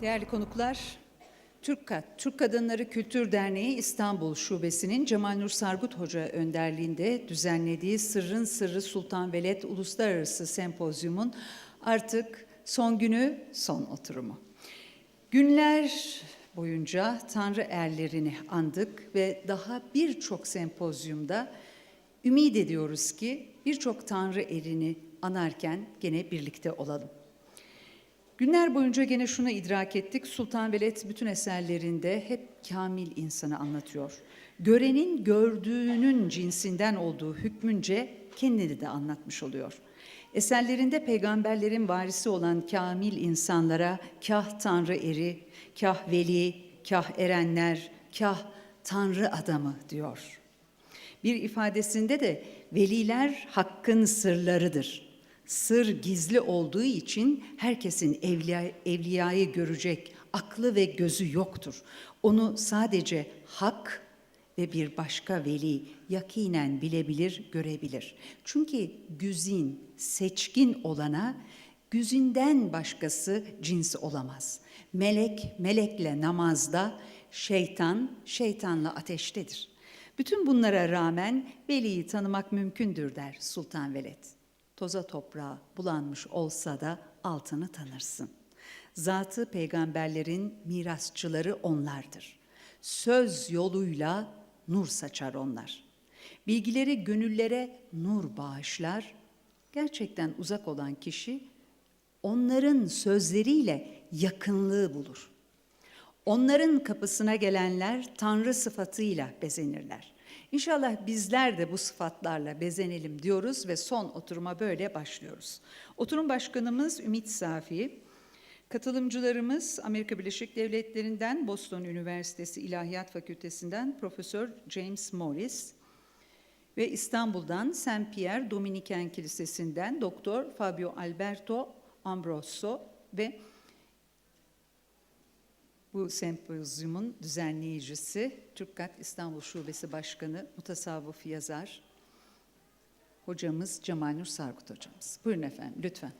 Değerli konuklar, Türk, Kad- Türk Kadınları Kültür Derneği İstanbul Şubesi'nin Cemal Nur Sargut Hoca önderliğinde düzenlediği Sırrın Sırrı Sultan Veled Uluslararası Sempozyum'un artık son günü, son oturumu. Günler boyunca Tanrı erlerini andık ve daha birçok sempozyumda ümit ediyoruz ki birçok Tanrı erini anarken gene birlikte olalım. Günler boyunca gene şunu idrak ettik. Sultan Veled bütün eserlerinde hep kamil insanı anlatıyor. Görenin gördüğünün cinsinden olduğu hükmünce kendini de anlatmış oluyor. Eserlerinde peygamberlerin varisi olan kamil insanlara kah tanrı eri, kah veli, kah erenler, kah tanrı adamı diyor. Bir ifadesinde de veliler hakkın sırlarıdır. Sır gizli olduğu için herkesin evliya, evliyayı görecek aklı ve gözü yoktur. Onu sadece hak ve bir başka veli yakinen bilebilir, görebilir. Çünkü güzin, seçkin olana güzinden başkası cins olamaz. Melek, melekle namazda, şeytan, şeytanla ateştedir. Bütün bunlara rağmen veliyi tanımak mümkündür der Sultan Veled. Toza toprağa bulanmış olsa da altını tanırsın. Zatı peygamberlerin mirasçıları onlardır. Söz yoluyla nur saçar onlar. Bilgileri gönüllere nur bağışlar. Gerçekten uzak olan kişi onların sözleriyle yakınlığı bulur. Onların kapısına gelenler Tanrı sıfatıyla bezenirler. İnşallah bizler de bu sıfatlarla bezenelim diyoruz ve son oturuma böyle başlıyoruz. Oturum başkanımız Ümit Safi, katılımcılarımız Amerika Birleşik Devletleri'nden Boston Üniversitesi İlahiyat Fakültesinden Profesör James Morris ve İstanbul'dan Saint Pierre Dominiken Kilisesi'nden Doktor Fabio Alberto Ambroso ve bu sempozyumun düzenleyicisi, TÜRKKAT İstanbul Şubesi Başkanı, mutasavvıf yazar, hocamız Cemal Nur Sargut hocamız. Buyurun efendim, lütfen.